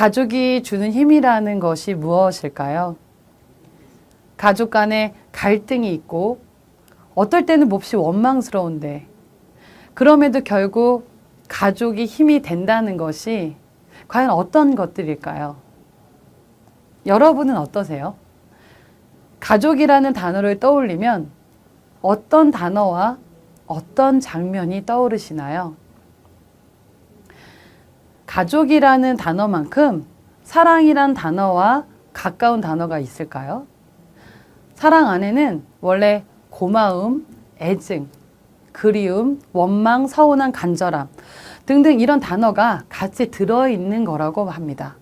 가족이 주는 힘이라는 것이 무엇일까요? 가족 간에 갈등이 있고 어떨 때는 몹시 원망스러운데 그럼에도 결국 가족이 힘이 된다는 것이 과연 어떤 것들일까요? 여러분은 어떠세요? 가족이라는 단어를 떠올리면 어떤 단어와 어떤 장면이 떠오르시나요? 가족이라는 단어만큼 사랑이란 단어와 가까운 단어가 있을까요? 사랑 안에는 원래 고마움, 애증, 그리움, 원망, 서운한 간절함 등등 이런 단어가 같이 들어있는 거라고 합니다.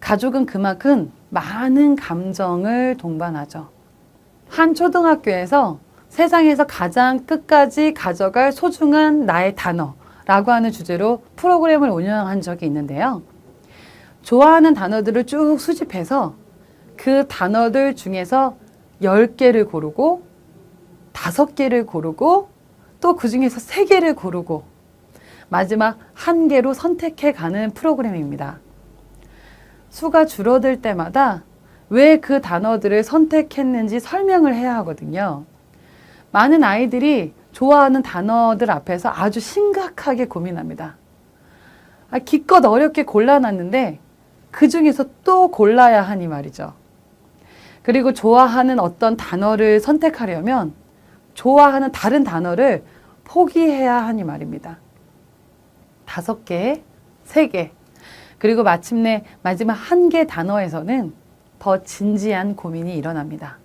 가족은 그만큼 많은 감정을 동반하죠. 한 초등학교에서 세상에서 가장 끝까지 가져갈 소중한 나의 단어 라고 하는 주제로 프로그램을 운영한 적이 있는데요. 좋아하는 단어들을 쭉 수집해서 그 단어들 중에서 10개를 고르고 5개를 고르고 또 그 중에서 3개를 고르고 마지막 한 개로 선택해 가는 프로그램입니다. 수가 줄어들 때마다 왜 그 단어들을 선택했는지 설명을 해야 하거든요. 많은 아이들이 좋아하는 단어들 앞에서 아주 심각하게 고민합니다. 아, 기껏 어렵게 골라놨는데 그 중에서 또 골라야 하니 말이죠. 그리고 좋아하는 어떤 단어를 선택하려면 좋아하는 다른 단어를 포기해야 하니 말입니다. 다섯 개, 세 개, 그리고 마침내 마지막 한 개 단어에서는 더 진지한 고민이 일어납니다.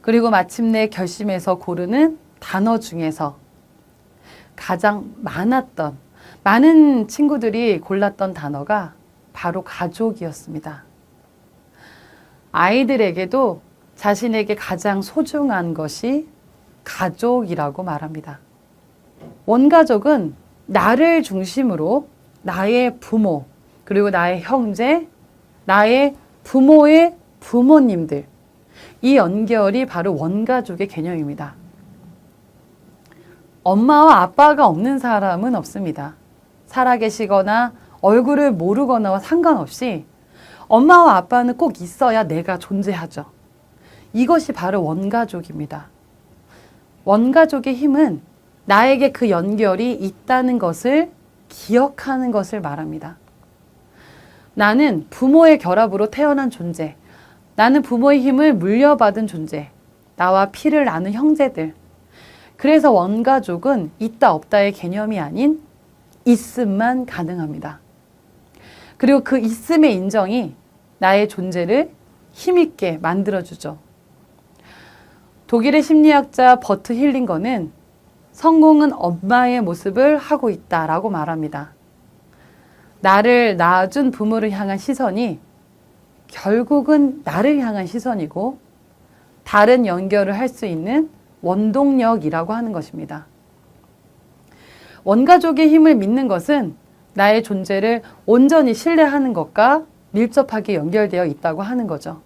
그리고 마침내 결심해서 고르는 단어 중에서 가장 많았던, 많은 친구들이 골랐던 단어가 바로 가족이었습니다. 아이들에게도 자신에게 가장 소중한 것이 가족이라고 말합니다. 원가족은 나를 중심으로 나의 부모, 그리고 나의 형제, 나의 부모의 부모님들. 이 연결이 바로 원가족의 개념입니다. 엄마와 아빠가 없는 사람은 없습니다. 살아계시거나 얼굴을 모르거나와 상관없이 엄마와 아빠는 꼭 있어야 내가 존재하죠. 이것이 바로 원가족입니다. 원가족의 힘은 나에게 그 연결이 있다는 것을 기억하는 것을 말합니다. 나는 부모의 결합으로 태어난 존재. 나는 부모의 힘을 물려받은 존재. 나와 피를 나눈 형제들. 그래서 원가족은 있다 없다의 개념이 아닌 있음만 가능합니다. 그리고 그 있음의 인정이 나의 존재를 힘있게 만들어주죠. 독일의 심리학자 버트 힐링거는 성공은 엄마의 모습을 하고 있다 라고 말합니다. 나를 낳아준 부모를 향한 시선이 결국은 나를 향한 시선이고 다른 연결을 할 수 있는 원동력이라고 하는 것입니다. 원가족의 힘을 믿는 것은 나의 존재를 온전히 신뢰하는 것과 밀접하게 연결되어 있다고 하는 거죠.